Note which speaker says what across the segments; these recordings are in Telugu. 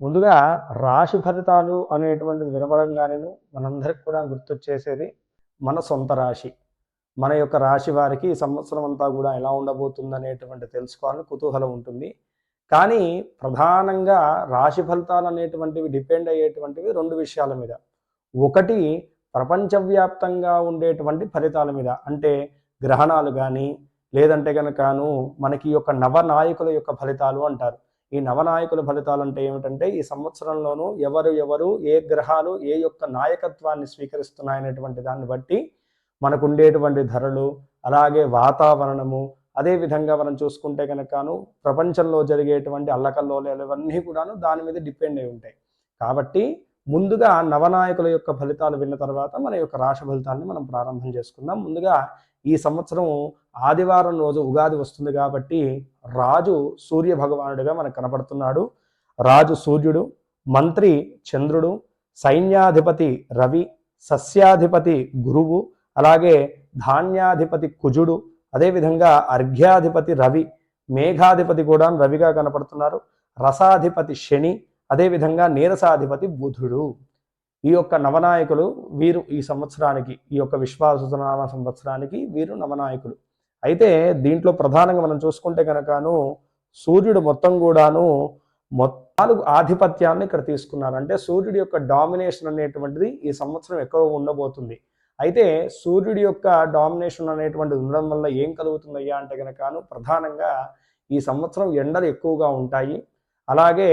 Speaker 1: ముందుగా రాశి ఫలితాలు అనేటువంటిది వినపడంగానే మనందరికి కూడా గుర్తొచ్చేసేది మన సొంత రాశి. మన యొక్క రాశి వారికి సంవత్సరం అంతా కూడా ఎలా ఉండబోతుంది అనేటువంటి తెలుసుకోవాలని కుతూహలం ఉంటుంది. కానీ ప్రధానంగా రాశి ఫలితాలు అనేటువంటివి డిపెండ్ అయ్యేటువంటివి రెండు విషయాల మీద. ఒకటి ప్రపంచవ్యాప్తంగా ఉండేటువంటి ఫలితాల మీద. అంటే గ్రహణాలు కానీ లేదంటే కనుకను మనకి యొక్క నవనాయకుల యొక్క ఫలితాలు అంటారు. ఈ నవనాయకుల ఫలితాలు అంటే ఏమిటంటే ఈ సంవత్సరంలోనూ ఎవరు ఎవరు ఏ గ్రహాలు ఏ యొక్క నాయకత్వాన్ని స్వీకరిస్తున్నాయనేటువంటి దాన్ని బట్టి మనకు ఉండేటువంటి ధరలు అలాగే వాతావరణము అదే విధంగా మనం చూసుకుంటే కనుకను ప్రపంచంలో జరిగేటువంటి అల్లకల్లోలాలు ఇవన్నీ కూడాను దాని మీద డిపెండ్ అయి ఉంటాయి. కాబట్టి ముందుగా నవనాయకుల యొక్క ఫలితాలు విన్న తర్వాత మన యొక్క రాశి ఫలితాన్ని మనం ప్రారంభం చేసుకుందాం. ముందుగా ఈ సంవత్సరం ఆదివారం రోజు ఉగాది వస్తుంది కాబట్టి రాజు సూర్య భగవానుడిగా మనకు కనపడుతున్నాడు. రాజు సూర్యుడు మంత్రి చంద్రుడు సైన్యాధిపతి రవి సస్యాధిపతి గురువు అలాగే ధాన్యాధిపతి కుజుడు అదేవిధంగా అర్ఘ్యాధిపతి రవి మేఘాధిపతి కూడా రవిగా కనపడుతున్నారు. రసాధిపతి శని అదేవిధంగా నీరసాధిపతి బుధుడు. ఈ యొక్క నవనాయకులు వీరు ఈ సంవత్సరానికి ఈ యొక్క విశ్వాసనామ సంవత్సరానికి వీరు నవనాయకులు. అయితే దీంట్లో ప్రధానంగా మనం చూసుకుంటే కనుకను సూర్యుడు మొత్తం కూడాను మొత్తాలు ఆధిపత్యాన్ని ఇక్కడ తీసుకున్నారు. అంటే సూర్యుడి యొక్క డామినేషన్ అనేటువంటిది ఈ సంవత్సరం ఎక్కువ ఉండబోతుంది. అయితే సూర్యుడి యొక్క డామినేషన్ అనేటువంటిది ఉండడం వల్ల ఏం కలుగుతుందయ్యా అంటే కనుకను ప్రధానంగా ఈ సంవత్సరం ఎండలు ఎక్కువగా ఉంటాయి. అలాగే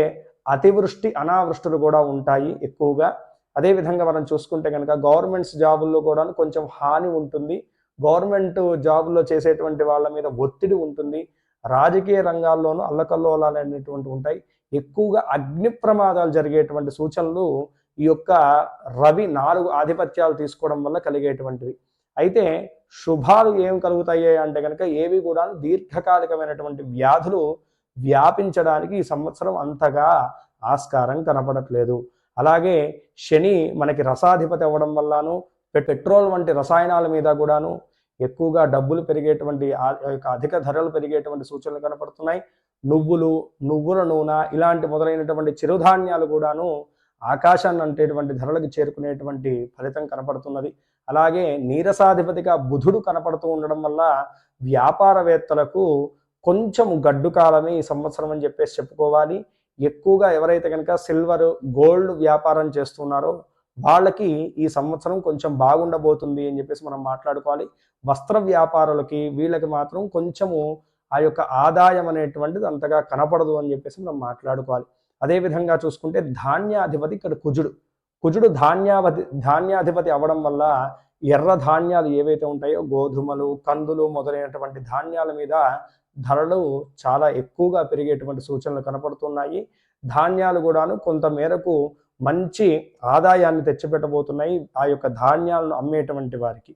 Speaker 1: అతివృష్టి అనావృష్టులు కూడా ఉంటాయి ఎక్కువగా. అదేవిధంగా మనం చూసుకుంటే కనుక గవర్నమెంట్స్ జాబుల్లో కూడా కొంచెం హాని ఉంటుంది. గవర్నమెంట్ జాబుల్లో చేసేటువంటి వాళ్ళ మీద ఒత్తిడి ఉంటుంది. రాజకీయ రంగాల్లోనూ అల్లకల్లోలాలు అనేటువంటి ఉంటాయి. ఎక్కువగా అగ్ని ప్రమాదాలు జరిగేటువంటి సూచనలు ఈ యొక్క రవి నాలుగు ఆధిపత్యాలు తీసుకోవడం వల్ల కలిగేటువంటివి. అయితే శుభాలు ఏం కలుగుతాయి అంటే కనుక ఏవి కూడా దీర్ఘకాలికమైనటువంటి వ్యాధులు వ్యాపించడానికి ఈ సంవత్సరం అంతగా ఆస్కారం కనపడట్లేదు. అలాగే శని మనకి రసాధిపతి అవ్వడం వల్లను పెట్రోల్ వంటి రసాయనాల మీద కూడాను ఎక్కువగా డబ్బులు పెరిగేటువంటి యొక్క అధిక ధరలు పెరిగేటువంటి సూచనలు కనపడుతున్నాయి. నువ్వులు నువ్వుల నూనె ఇలాంటి మొదలైనటువంటి చిరుధాన్యాలు కూడాను ఆకాశాన్ని అంటేటువంటి ధరలకు చేరుకునేటువంటి ఫలితం కనపడుతున్నది. అలాగే నీరసాధిపతిగా బుధుడు కనపడుతూ ఉండడం వల్ల వ్యాపారవేత్తలకు కొంచెం గడ్డు కాలమే ఈ సంవత్సరం అని చెప్పేసి చెప్పుకోవాలి. ఎక్కువగా ఎవరైతే కనుక సిల్వర్ గోల్డ్ వ్యాపారం చేస్తున్నారో వాళ్ళకి ఈ సంవత్సరం కొంచెం బాగుండబోతుంది అని చెప్పేసి మనం మాట్లాడుకోవాలి. వస్త్ర వ్యాపారులకి వీళ్ళకి మాత్రం కొంచెము ఆ యొక్క ఆదాయం అనేటువంటిది అంతగా కనపడదు అని చెప్పేసి మనం మాట్లాడుకోవాలి. అదేవిధంగా చూసుకుంటే ధాన్యాధిపతి ఇక్కడ కుజుడు. కుజుడు ధాన్యావధి ధాన్యాధిపతి అవడం వల్ల ఎర్ర ధాన్యాలు ఏవైతే ఉంటాయో గోధుమలు కందులు మొదలైనటువంటి ధాన్యాల మీద ధరలు చాలా ఎక్కువగా పెరిగేటువంటి సూచనలు కనపడుతున్నాయి. ధాన్యాలు కూడాను కొంత మేరకు మంచి ఆదాయాన్ని తెచ్చిపెట్టబోతున్నాయి ఆ యొక్క ధాన్యాలను అమ్మేటువంటి వారికి.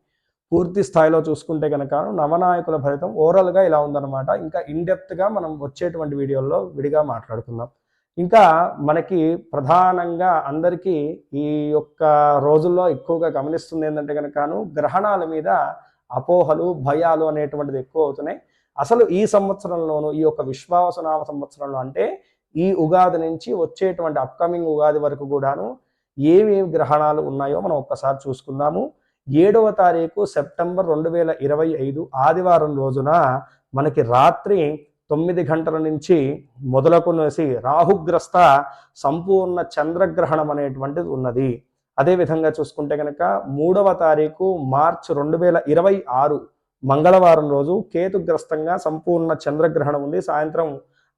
Speaker 1: పూర్తి స్థాయిలో చూసుకుంటే కనుక నవనాయకుల ఫలితం ఓవరాల్గా ఇలా ఉందన్నమాట. ఇంకా ఇన్డెప్త్గా మనం వచ్చేటువంటి వీడియోల్లో విడిగా మాట్లాడుకుందాం. ఇంకా మనకి ప్రధానంగా అందరికీ ఈ యొక్క రోజుల్లో ఎక్కువగా గమనిస్తుంది ఏంటంటే కనుకను గ్రహణాల మీద అపోహలు భయాలు అనేటువంటిది ఎక్కువ అవుతున్నాయి. అసలు ఈ సంవత్సరంలోనూ ఈ యొక్క విశ్వాసనామ సంవత్సరంలో అంటే ఈ ఉగాది నుంచి వచ్చేటువంటి అప్కమింగ్ ఉగాది వరకు కూడాను ఏమేమి గ్రహణాలు ఉన్నాయో మనం ఒక్కసారి చూసుకుందాము. ఏడవ తారీఖు సెప్టెంబర్ రెండు వేల ఇరవై ఐదు ఆదివారం రోజున మనకి రాత్రి తొమ్మిది గంటల నుంచి మొదలుకొనేసి రాహుగ్రస్త సంపూర్ణ చంద్రగ్రహణం అనేటువంటిది ఉన్నది. అదేవిధంగా చూసుకుంటే కనుక మూడవ తారీఖు మార్చ్ రెండు వేల ఇరవై ఆరు మంగళవారం రోజు కేతుగ్రస్తంగా సంపూర్ణ చంద్రగ్రహణం ఉంది. సాయంత్రం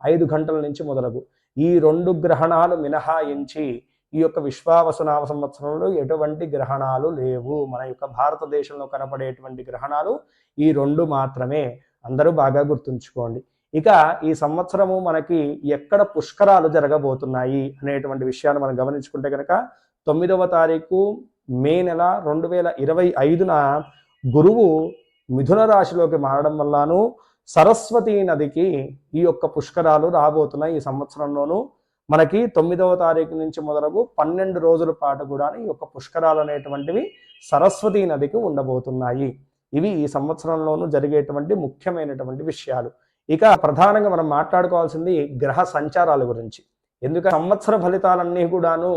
Speaker 1: ఐదు గంటల నుంచి మొదలగు. ఈ రెండు గ్రహణాలు మినహాయించి ఈ యొక్క విశ్వావసునామ సంవత్సరంలో ఎటువంటి గ్రహణాలు లేవు. మన యొక్క భారతదేశంలో కనపడేటువంటి గ్రహణాలు ఈ రెండు మాత్రమే. అందరూ బాగా గుర్తుంచుకోండి. ఇక ఈ సంవత్సరము మనకి ఎక్కడ పుష్కరాలు జరగబోతున్నాయి అనేటువంటి విషయాన్ని మనం గమనించుకుంటే కనుక తొమ్మిదవ తారీఖు మే నెల రెండు వేల ఇరవై ఐదున గురువు మిథున రాశిలోకి మారడం వల్లను సరస్వతీ నదికి ఈ యొక్క పుష్కరాలు రాబోతున్నాయి ఈ సంవత్సరంలోనూ. మనకి తొమ్మిదవ తారీఖు నుంచి మొదలగు పన్నెండు రోజుల పాటు కూడా ఈ యొక్క పుష్కరాలు అనేటువంటివి సరస్వతీ నదికి ఉండబోతున్నాయి. ఇవి ఈ సంవత్సరంలోనూ జరిగేటువంటి ముఖ్యమైనటువంటి విషయాలు. ఇక ప్రధానంగా మనం మాట్లాడుకోవాల్సింది గ్రహ సంచారాల గురించి. ఎందుకంటే సంవత్సర ఫలితాలన్నీ కూడాను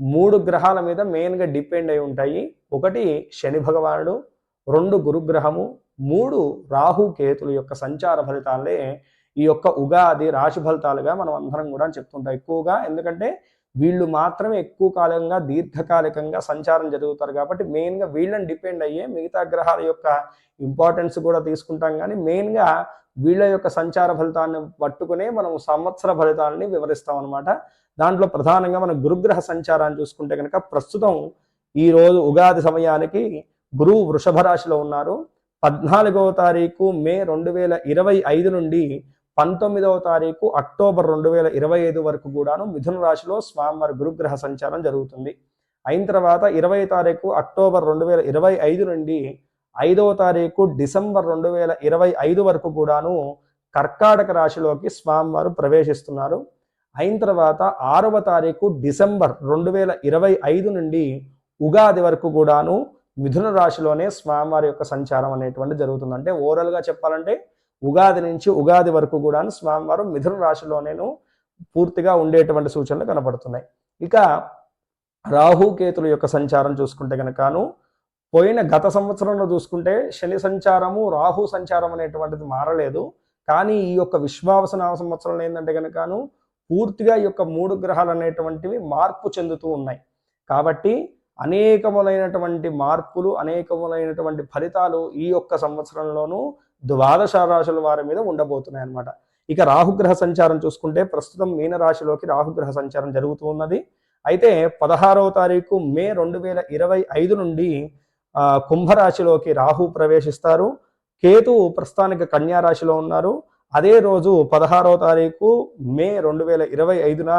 Speaker 1: మూడు గ్రహాల మీద మెయిన్గా డిపెండ్ అయి ఉంటాయి. ఒకటి శని భగవానుడు రెండు గురుగ్రహము మూడు రాహు కేతుల యొక్క సంచార ఫలితాలే ఈ యొక్క ఉగాది రాశి ఫలితాలుగా మనం అందరం కూడా చెప్తుంటాం ఎక్కువగా. ఎందుకంటే వీళ్ళు మాత్రమే ఎక్కువ కాలంగా దీర్ఘకాలికంగా సంచారం జరుగుతారు కాబట్టి మెయిన్గా వీళ్ళని డిపెండ్ అయ్యే మిగతా గ్రహాల యొక్క ఇంపార్టెన్స్ కూడా తీసుకుంటాం కానీ మెయిన్గా వీళ్ళ యొక్క సంచార ఫలితాన్ని పట్టుకునే మనం సంవత్సర ఫలితాలని వివరిస్తాం అనమాట దాంట్లో ప్రధానంగా మనం గురుగ్రహ సంచారాన్ని చూసుకుంటే కనుక ప్రస్తుతం ఈరోజు ఉగాది సమయానికి గురువు వృషభ రాశిలో ఉన్నారు. పద్నాలుగవ తారీఖు మే రెండు వేల ఇరవై ఐదు నుండి పంతొమ్మిదవ తారీఖు అక్టోబర్ రెండు వేల ఇరవై ఐదు వరకు కూడాను మిథున రాశిలో స్వామివారి గురుగ్రహ సంచారం జరుగుతుంది. అయిన తర్వాత ఇరవై తారీఖు అక్టోబర్ రెండు వేల ఇరవై ఐదు నుండి ఐదవ తారీఖు డిసెంబర్ రెండు వేల ఇరవై ఐదు వరకు కూడాను కర్కాటక రాశిలోకి స్వామివారు ప్రవేశిస్తున్నారు. అయిన తర్వాత ఆరవ తారీఖు డిసెంబర్ రెండు వేల ఇరవై ఐదు నుండి ఉగాది వరకు కూడాను మిథున రాశిలోనే స్వామివారి యొక్క సంచారం అనేటువంటి జరుగుతుంది. అంటే ఓవరాల్గా చెప్పాలంటే ఉగాది నుంచి ఉగాది వరకు కూడా స్వామివారు మిథున రాశిలోనేను పూర్తిగా ఉండేటువంటి సూచనలు కనపడుతున్నాయి. ఇక రాహుకేతుల యొక్క సంచారం చూసుకుంటే కనుకను పోయిన గత సంవత్సరంలో చూసుకుంటే శని సంచారము రాహు సంచారం అనేటువంటిది మారలేదు. కానీ ఈ యొక్క విశ్వావసనామ సంవత్సరంలో ఏంటంటే కనుకను పూర్తిగా ఈ యొక్క మూడు గ్రహాలు అనేటువంటివి మార్పు చెందుతూ ఉన్నాయి. కాబట్టి అనేకములైనటువంటి మార్పులు అనేకములైనటువంటి ఫలితాలు ఈ యొక్క సంవత్సరంలోనూ ద్వాదశ రాశుల వారి మీద ఉండబోతున్నాయి అన్నమాట ఇక రాహుగ్రహ సంచారం చూసుకుంటే ప్రస్తుతం మీనరాశిలోకి రాహుగ్రహ సంచారం జరుగుతూ ఉన్నది. అయితే పదహారవ తారీఖు మే రెండు వేల ఇరవై ఐదు నుండి కుంభరాశిలోకి రాహు ప్రవేశిస్తారు. కేతు ప్రస్తుతానికి కన్యా రాశిలో ఉన్నారు. అదే రోజు పదహారవ తారీఖు మే రెండు వేల ఇరవై ఐదున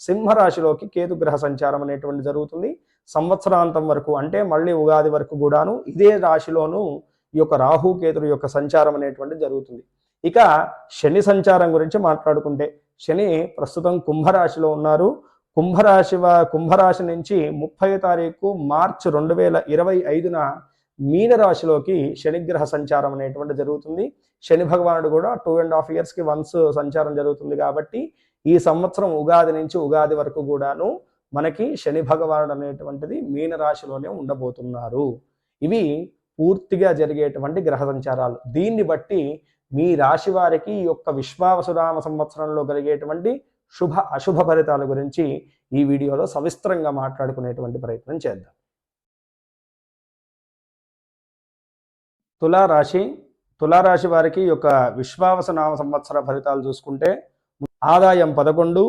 Speaker 1: సింహరాశిలోకి కేతు గ్రహ సంచారం అనేటువంటి జరుగుతుంది. సంవత్సరాంతం వరకు అంటే మళ్ళీ ఉగాది వరకు కూడాను ఇదే రాశిలోనూ ఈ యొక్క రాహు యొక్క సంచారం అనేటువంటి జరుగుతుంది. ఇక శని సంచారం గురించి మాట్లాడుకుంటే శని ప్రస్తుతం కుంభరాశిలో ఉన్నారు. కుంభరాశి కుంభరాశి నుంచి ముప్పై తారీఖు మార్చి రెండు వేల ఇరవై ఐదున మీనరాశిలోకి శనిగ్రహ సంచారం అనేటువంటి జరుగుతుంది. శని భగవానుడు కూడా టూ అండ్ హాఫ్ ఇయర్స్కి వన్స్ సంచారం జరుగుతుంది కాబట్టి ఈ సంవత్సరం ఉగాది నుంచి ఉగాది వరకు కూడాను మనకి శని భగవానుడు అనేటువంటిది మీనరాశిలోనే ఉండబోతున్నారు. ఇవి పూర్తిగా జరిగేటువంటి గ్రహ సంచారాలు. దీన్ని బట్టి మీ రాశి వారికి ఈ యొక్క విశ్వావసురామ సంవత్సరంలో కలిగేటువంటి శుభ అశుభ ఫలితాల గురించి ఈ వీడియోలో సవిస్తరంగా మాట్లాడుకునేటువంటి ప్రయత్నం చేద్దాం. తులారాశి తులారాశి వారికి ఒక యొక్క విశ్వావసనామ సంవత్సర ఫలితాలు చూసుకుంటే ఆదాయం పదకొండు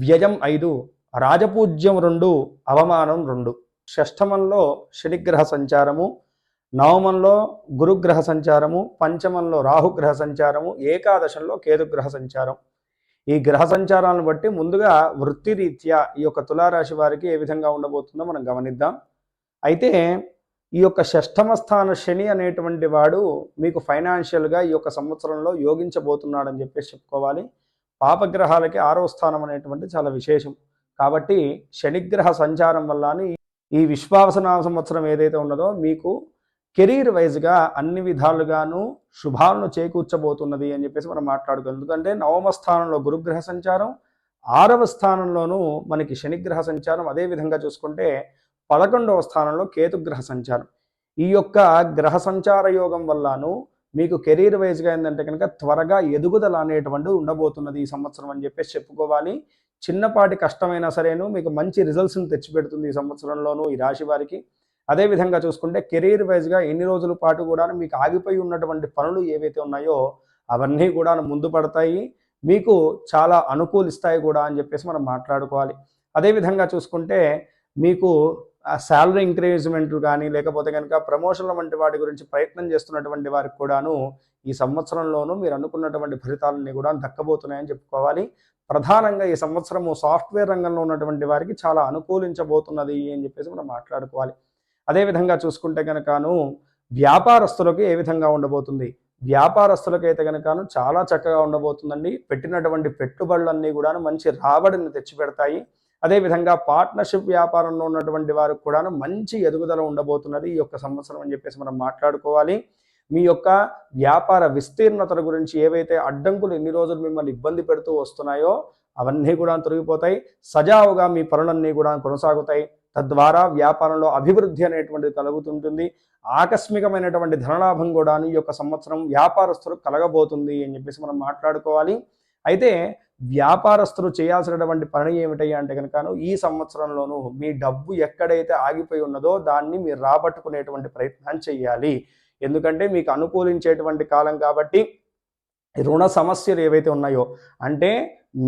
Speaker 1: వ్యయం ఐదు రాజపూజ్యం రెండు అవమానం రెండు. షష్టమంలో శనిగ్రహ సంచారము నవమంలో గురుగ్రహ సంచారము పంచమంలో రాహుగ్రహ సంచారము ఏకాదశంలో కేతుగ్రహ సంచారం. ఈ గ్రహ సంచారాలను బట్టి ముందుగా వృత్తిరీత్యా ఈ యొక్క తులారాశి వారికి ఏ విధంగా ఉండబోతుందో మనం గమనిద్దాం. అయితే ఈ యొక్క షష్టమ స్థాన శని అనేటువంటి వాడు మీకు ఫైనాన్షియల్గా ఈ యొక్క సంవత్సరంలో యోగించబోతున్నాడని చెప్పేసి చెప్పుకోవాలి. పాపగ్రహాలకి ఆరో స్థానం అనేటువంటి చాలా విశేషం. కాబట్టి శనిగ్రహ సంచారం వల్ల ఈ విశ్వావసనామ సంవత్సరం ఏదైతే ఉన్నదో మీకు కెరీర్ వైజ్గా అన్ని విధాలుగాను శుభాలను చేకూర్చబోతున్నది అని చెప్పేసి మనం మాట్లాడుకోవాలి ఎందుకంటే నవమ స్థానంలో గురుగ్రహ సంచారం ఆరవ స్థానంలోనూ మనకి శనిగ్రహ సంచారం. అదే విధంగా చూసుకుంటే పదకొండవ స్థానంలో కేతుగ్రహ సంచారం. ఈ యొక్క గ్రహ సంచార యోగం వల్లను మీకు కెరీర్ వైజ్గా ఏంటంటే కనుక త్వరగా ఎదుగుదల అనేటువంటి ఉండబోతున్నది ఈ సంవత్సరం అని చెప్పేసి చెప్పుకోవాలి. చిన్నపాటి కష్టమైనా సరేను మీకు మంచి రిజల్ట్స్ని తెచ్చిపెడుతుంది ఈ సంవత్సరంలోనూ ఈ రాశి వారికి. అదే విధంగా చూసుకుంటే కెరీర్ వైజ్గా ఎన్ని రోజుల పాటు కూడా మీకు ఆగిపోయి ఉన్నటువంటి పనులు ఏవైతే ఉన్నాయో అవన్నీ కూడా ముందు పడతాయి. మీకు చాలా అనుకూలిస్తాయి కూడా అని చెప్పేసి మనం మాట్లాడుకోవాలి. అదేవిధంగా చూసుకుంటే మీకు శాలరీ ఇంక్రీజ్మెంట్లు కానీ లేకపోతే కనుక ప్రమోషన్ల వంటి వాటి గురించి ప్రయత్నం చేస్తున్నటువంటి వారికి కూడాను ఈ సంవత్సరంలోనూ మీరు అనుకున్నటువంటి ఫలితాలన్నీ కూడా దక్కబోతున్నాయని చెప్పుకోవాలి. ప్రధానంగా ఈ సంవత్సరము సాఫ్ట్వేర్ రంగంలో ఉన్నటువంటి వారికి చాలా అనుకూలించబోతున్నది అని చెప్పేసి మనం మాట్లాడుకోవాలి. అదేవిధంగా చూసుకుంటే కనుకను వ్యాపారస్తులకు ఏ విధంగా ఉండబోతుంది? వ్యాపారస్తులకైతే అయితే కనుకను చాలా చక్కగా ఉండబోతుందండి. పెట్టినటువంటి పెట్టుబడులన్నీ కూడా మంచి రాబడిని తెచ్చిపెడతాయి. అదేవిధంగా పార్ట్నర్షిప్ వ్యాపారంలో ఉన్నటువంటి వారికి కూడా మంచి ఎదుగుదల ఉండబోతున్నది ఈ యొక్క సంవత్సరం అని చెప్పేసి మనం మాట్లాడుకోవాలి. మీ యొక్క వ్యాపార విస్తీర్ణతల గురించి ఏవైతే అడ్డంకులు ఎన్ని రోజులు మిమ్మల్ని ఇబ్బంది పెడుతూ వస్తున్నాయో అవన్నీ కూడా తొలగిపోతాయి. సజావుగా మీ పనులన్నీ కూడా కొనసాగుతాయి. తద్వారా వ్యాపారంలో అభివృద్ధి అనేటువంటిది కలుగుతుంటుంది. ఆకస్మికమైనటువంటి ధనలాభం కూడా ఈ యొక్క సంవత్సరం వ్యాపారస్తులకు కలగబోతుంది అని చెప్పేసి మనం మాట్లాడుకోవాలి. అయితే వ్యాపారస్తులు చేయాల్సినటువంటి పని ఏమిటయ్యా అంటే కనుకను ఈ సంవత్సరంలోనూ మీ డబ్బు ఎక్కడైతే ఆగిపోయి ఉన్నదో దాన్ని మీరు రాబట్టుకునేటువంటి ప్రయత్నం చేయాలి. ఎందుకంటే మీకు అనుకూలించేటువంటి కాలం కాబట్టి రుణ సమస్యలు ఏవైతే ఉన్నాయో అంటే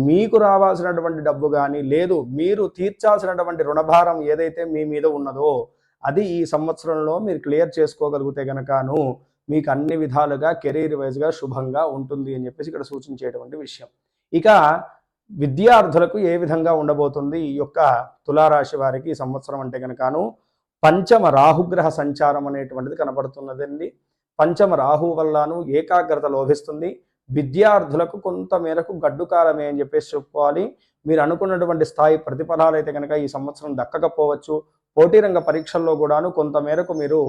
Speaker 1: మీకు రావాల్సినటువంటి డబ్బు కానీ లేదు మీరు తీర్చాల్సినటువంటి రుణభారం ఏదైతే మీ మీద ఉన్నదో అది ఈ సంవత్సరంలో మీరు క్లియర్ చేసుకోగలిగితే గనకను మీకు అన్ని విధాలుగా కెరీర్ వైజ్గా శుభంగా ఉంటుంది అని చెప్పేసి ఇక్కడ సూచించేటువంటి విషయం. ఇక విద్యార్థులకు ఏ విధంగా ఉండబోతుంది? ఈ యొక్క తులారాశి వారికి ఈ సంవత్సరం అంటే కనుకను పంచమ రాహుగ్రహ సంచారం అనేటువంటిది కనబడుతున్నదండి. పంచమ రాహు వల్లను ఏకాగ్రత లోభిస్తుంది. విద్యార్థులకు కొంత మేరకు గడ్డుకాలమే అని చెప్పేసి చెప్పుకోవాలి. మీరు అనుకున్నటువంటి స్థాయి ప్రతిఫలాలు అయితే కనుక ఈ సంవత్సరం దక్కకపోవచ్చు. పోటీ రంగ పరీక్షల్లో కూడాను కొంత మేరకు మీరు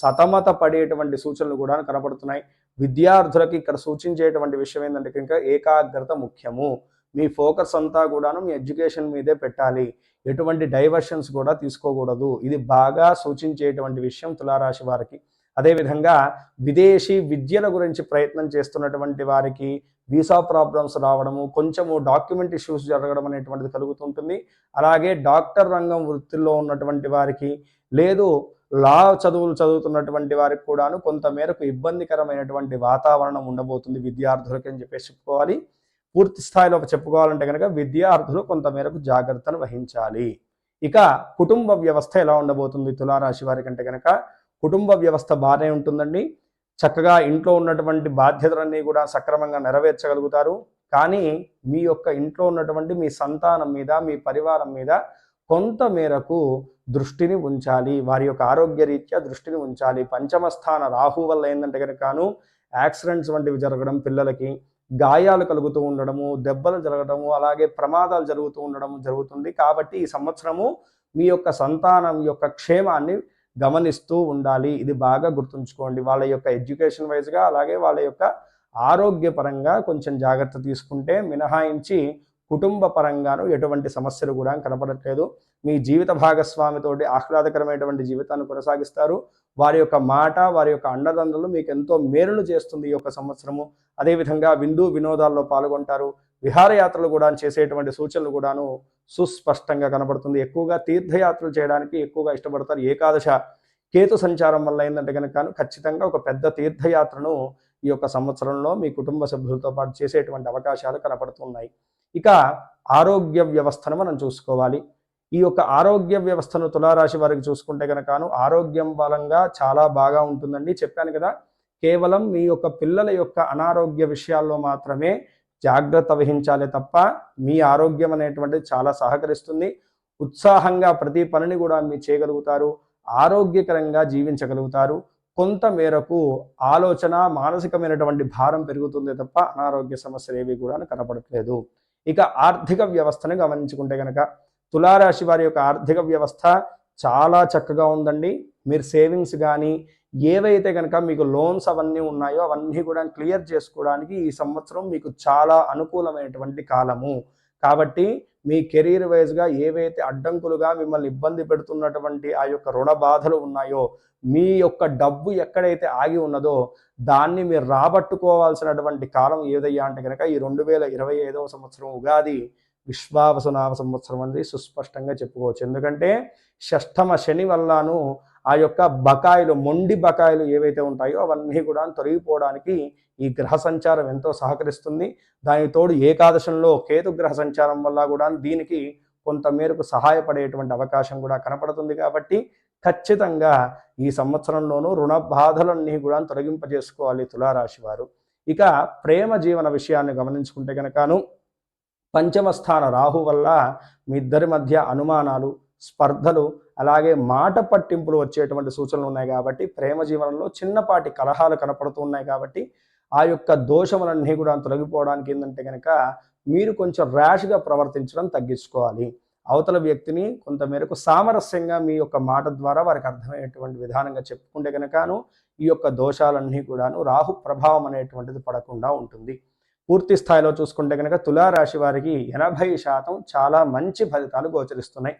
Speaker 1: సతమత పడేటువంటి సూచనలు కూడా కనపడుతున్నాయి. విద్యార్థులకి ఇక్కడ సూచించేటువంటి విషయం ఏంటంటే కనుక ఏకాగ్రత ముఖ్యము. మీ ఫోకస్ అంతా కూడాను మీ ఎడ్యుకేషన్ మీదే పెట్టాలి. ఎటువంటి డైవర్షన్స్ కూడా తీసుకోకూడదు. ఇది బాగా సూచించేటువంటి విషయం తులారాశి వారికి. అదేవిధంగా విదేశీ విద్యల గురించి ప్రయత్నం చేస్తున్నటువంటి వారికి వీసా ప్రాబ్లమ్స్ రావడము కొంచెము డాక్యుమెంట్ ఇష్యూస్ జరగడం అనేటువంటిది కలుగుతుంటుంది. అలాగే డాక్టర్ రంగం వృత్తిలో ఉన్నటువంటి వారికి లేదు లా చదువులు చదువుతున్నటువంటి వారికి కూడాను కొంత మేరకు ఇబ్బందికరమైనటువంటి వాతావరణం ఉండబోతుంది విద్యార్థులకి అని చెప్పేసి చెప్పుకోవాలి. పూర్తి స్థాయిలో చెప్పుకోవాలంటే కనుక విద్యార్థులు కొంత మేరకు జాగ్రత్తను వహించాలి. ఇక కుటుంబ వ్యవస్థ ఎలా ఉండబోతుంది? తులారాశి వారికి అంటే కనుక కుటుంబ వ్యవస్థ బాగానే ఉంటుందండి. చక్కగా ఇంట్లో ఉన్నటువంటి బాధ్యతలన్నీ కూడా సక్రమంగా నెరవేర్చగలుగుతారు. కానీ మీ యొక్క ఇంట్లో ఉన్నటువంటి మీ సంతానం మీద మీ పరివారం మీద కొంత మేరకు దృష్టిని ఉంచాలి. వారి యొక్క ఆరోగ్య రీత్యా దృష్టిని ఉంచాలి. పంచమ స్థాన రాహు వల్ల ఏంటంటే కనుకను యాక్సిడెంట్స్ వంటివి జరగడం పిల్లలకి గాయాలు కలుగుతూ ఉండడము దెబ్బలు జరగడము అలాగే ప్రమాదాలు జరుగుతూ ఉండడం జరుగుతుంది. కాబట్టి ఈ సంవత్సరము మీ యొక్క సంతానం యొక్క క్షేమాన్ని గమనిస్తూ ఉండాలి. ఇది బాగా గుర్తుంచుకోండి. వాళ్ళ యొక్క ఎడ్యుకేషన్ వైజ్గా అలాగే వాళ్ళ యొక్క ఆరోగ్యపరంగా కొంచెం జాగ్రత్త తీసుకుంటే మినహాయించి కుటుంబ పరంగాను ఎటువంటి సమస్యలు కూడా కనపడట్లేదు. మీ జీవిత భాగస్వామితోటి ఆహ్లాదకరమైనటువంటి జీవితాన్ని కొనసాగిస్తారు. వారి యొక్క మాట వారి యొక్క అండదండలు మీకు ఎంతో మేలును చేస్తుంది ఈ యొక్క సంవత్సరము. అదేవిధంగా విందు వినోదాల్లో పాల్గొంటారు. విహారయాత్రలు కూడా చేసేటువంటి సూచనలు కూడాను సుస్పష్టంగా కనబడుతుంది. ఎక్కువగా తీర్థయాత్రలు చేయడానికి ఎక్కువగా ఇష్టపడతారు. ఏకాదశ కేతు సంచారం వల్ల ఏంటంటే కనుక ఖచ్చితంగా ఒక పెద్ద తీర్థయాత్రను ఈ యొక్క సంవత్సరంలో మీ కుటుంబ సభ్యులతో పాటు చేసేటువంటి అవకాశాలు కనపడుతున్నాయి. ఇక ఆరోగ్య వ్యవస్థను మనం చూసుకోవాలి. ఈ యొక్క ఆరోగ్య వ్యవస్థను తులారాశి వారికి చూసుకుంటే కనుకను ఆరోగ్యం బలంగా చాలా బాగా ఉంటుందండి. చెప్పాను కదా కేవలం మీ యొక్క పిల్లల యొక్క అనారోగ్య విషయాల్లో మాత్రమే జాగ్రత్త వహించాలి తప్ప మీ ఆరోగ్యం అనేటువంటిది చాలా సహకరిస్తుంది. ఉత్సాహంగా ప్రతి పనిని కూడా మీరు చేయగలుగుతారు. ఆరోగ్యకరంగా జీవించగలుగుతారు. కొంత మేరకు ఆలోచన మానసికమైనటువంటి భారం పెరుగుతుంది తప్ప అనారోగ్య సమస్యలు ఏవి కూడా కనపడట్లేదు. ఇక ఆర్థిక వ్యవస్థను గమనించుకుంటే కనుక తులారాశి వారి యొక్క ఆర్థిక వ్యవస్థ చాలా చక్కగా ఉందండి. మీరు సేవింగ్స్ కానీ ఏవైతే కనుక మీకు లోన్స్ అవన్నీ ఉన్నాయో అవన్నీ కూడా క్లియర్ చేసుకోవడానికి ఈ సంవత్సరం మీకు చాలా అనుకూలమైనటువంటి కాలము. కాబట్టి మీ కెరీర్ వైజ్గా ఏవైతే అడ్డంకులుగా మిమ్మల్ని ఇబ్బంది పెడుతున్నటువంటి ఆ యొక్క రుణ బాధలు ఉన్నాయో మీ యొక్క డబ్బు ఎక్కడైతే ఆగి ఉన్నదో దాన్ని మీరు రాబట్టుకోవాల్సినటువంటి కాలం ఏదయ్యా అంటే కనుక ఈ రెండు వేల ఇరవై ఐదవ సంవత్సరం ఉగాది విశ్వావసనామ సంవత్సరం అనేది సుస్పష్టంగా చెప్పుకోవచ్చు. ఎందుకంటే షష్టమ శని వల్లను ఆ యొక్క బకాయిలు మొండి బకాయిలు ఏవైతే ఉంటాయో అవన్నీ కూడా తొలగిపోవడానికి ఈ గ్రహ సంచారం ఎంతో సహకరిస్తుంది. దానికి తోడు ఏకాదశంలో కేతు గ్రహ సంచారం వల్ల కూడా దీనికి కొంత మేరకు సహాయపడేటువంటి అవకాశం కూడా కనపడుతుంది కాబట్టి ఖచ్చితంగా ఈ సంవత్సరంలోనూ రుణ బాధలన్నీ కూడా తొలగింపజేసుకోవాలి తులారాశి వారు. ఇక ప్రేమ జీవన విషయాన్ని గమనించుకుంటే కనుకను పంచమ స్థాన రాహు వల్ల మీ ఇద్దరి మధ్య అనుమానాలు స్పర్ధలు అలాగే మాట పట్టింపులు వచ్చేటువంటి సూచనలు ఉన్నాయి కాబట్టి ప్రేమ జీవనంలో చిన్నపాటి కలహాలు కనపడుతూ ఉన్నాయి కాబట్టి ఆ యొక్క దోషములన్నీ కూడా తొలగిపోవడానికి ఏంటంటే కనుక మీరు కొంచెం ర్యాష్గా ప్రవర్తించడం తగ్గించుకోవాలి. అవతల వ్యక్తిని కొంతమేరకు సామరస్యంగా మీ యొక్క మాట ద్వారా వారికి అర్థమయ్యేటువంటి విధానంగా చెప్పుకుంటే కనుకను ఈ యొక్క దోషాలన్నీ కూడాను రాహు ప్రభావం అనేటువంటిది పడకుండా ఉంటుంది. పూర్తి స్థాయిలో చూసుకుంటే కనుక తులారాశి వారికి ఎనభై శాతం చాలా మంచి ఫలితాలు గోచరిస్తున్నాయి.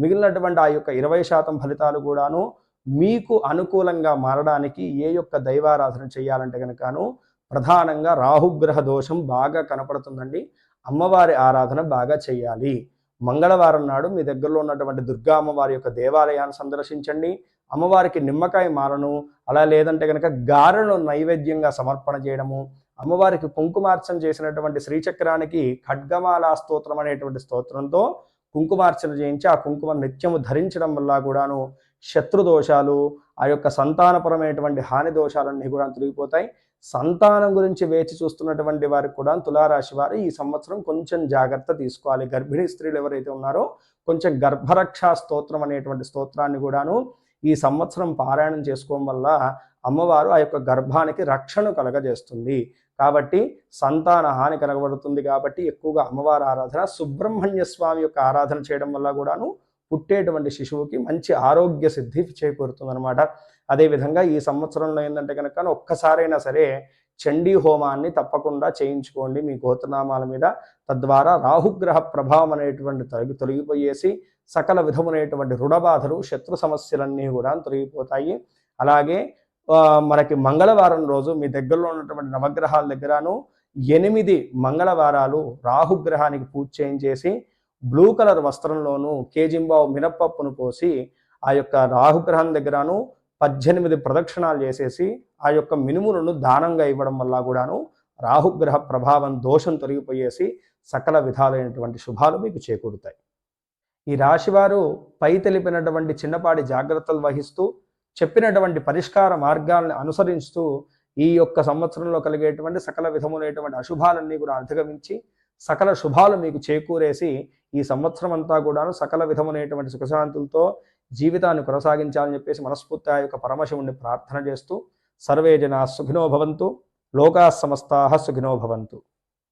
Speaker 1: మిగిలినటువంటి ఆ యొక్క ఇరవై శాతం ఫలితాలు కూడాను మీకు అనుకూలంగా మారడానికి ఏ యొక్క దైవారాధన చేయాలంటే కనుకను ప్రధానంగా రాహుగ్రహ దోషం బాగా కనపడుతుందండి. అమ్మవారి ఆరాధన బాగా చేయాలి. మంగళవారం నాడు మీ దగ్గరలో ఉన్నటువంటి దుర్గా అమ్మవారి యొక్క దేవాలయాన్ని సందర్శించండి. అమ్మవారికి నిమ్మకాయ మాలను అలా లేదంటే కనుక గారెను నైవేద్యంగా సమర్పణ చేయడము అమ్మవారికి కుంకుమార్చన చేసినటువంటి శ్రీచక్రానికి ఖడ్గమాల స్తోత్రం అనేటువంటి స్తోత్రంతో కుంకుమార్చన చేయించి ఆ కుంకుమ నిత్యము ధరించడం వల్ల కూడాను శత్రు దోషాలు ఆ యొక్క సంతానపరమైనటువంటి హాని దోషాలన్నీ కూడా తొలగిపోతాయి సంతానం గురించి వేచి చూస్తున్నటువంటి వారికి కూడా తులారాశి వారు ఈ సంవత్సరం కొంచెం జాగ్రత్త తీసుకోవాలి. గర్భిణీ స్త్రీలు ఎవరైతే ఉన్నారో కొంచెం గర్భరక్షా స్తోత్రం అనేటువంటి స్తోత్రాన్ని కూడాను ఈ సంవత్సరం పారాయణం చేసుకోవడం వల్ల అమ్మవారు ఆ యొక్క గర్భానికి రక్షణ కలగజేస్తుంది. కాబట్టి సంతాన హాని కనబడుతుంది కాబట్టి ఎక్కువగా అమ్మవారి ఆరాధన సుబ్రహ్మణ్య స్వామి యొక్క ఆరాధన చేయడం వల్ల కూడాను పుట్టేటువంటి శిశువుకి మంచి ఆరోగ్య సిద్ధి చేకూరుతుంది అనమాట అదేవిధంగా ఈ సంవత్సరంలో ఏంటంటే కనుక ఒక్కసారైనా సరే చండీ హోమాన్ని తప్పకుండా చేయించుకోండి మీ గోత్రనామాల మీద. తద్వారా రాహుగ్రహ ప్రభావం అనేటువంటి తొలగి తొలగిపోయేసి సకల విధములైనటువంటి రుణబాధలు శత్రు సమస్యలన్నీ కూడా తొలగిపోతాయి. అలాగే మనకి మంగళవారం రోజు మీ దగ్గరలో ఉన్నటువంటి నవగ్రహాల దగ్గరను ఎనిమిది మంగళవారాలు రాహుగ్రహానికి పూజ చేయించేసి బ్లూ కలర్ వస్త్రంలోను కేజింబావు మినప్పప్పును పోసి ఆ యొక్క రాహుగ్రహం దగ్గరను పద్దెనిమిది ప్రదక్షిణాలు చేసేసి ఆ యొక్క మినుములను దానంగా ఇవ్వడం వల్ల కూడాను రాహుగ్రహ ప్రభావం దోషం తొలగిపోయేసి సకల విధాలైనటువంటి శుభాలు మీకు చేకూరుతాయి. ఈ రాశివారు పై తెలిపినటువంటి చిన్నపాటి జాగ్రత్తలు వహిస్తూ చెప్పినటువంటి పరిష్కార మార్గాలను అనుసరిస్తూ ఈ యొక్క సంవత్సరంలో కలిగేటువంటి సకల విధములైనటువంటి అశుభాలన్నీ కూడా అధిగమించి సకల శుభాలు మీకు చేకూరేసి ఈ సంవత్సరం అంతా కూడాను సకల విధములైనటువంటి సుఖశాంతులతో జీవితాన్ని కొనసాగించాలని చెప్పేసి మనస్ఫూర్తి ఆ యొక్క పరమశివుణ్ణి ప్రార్థన చేస్తూ సర్వే జనా సుఖినో భవంతు లోకా సమస్తాః సుఖినో భవంతు.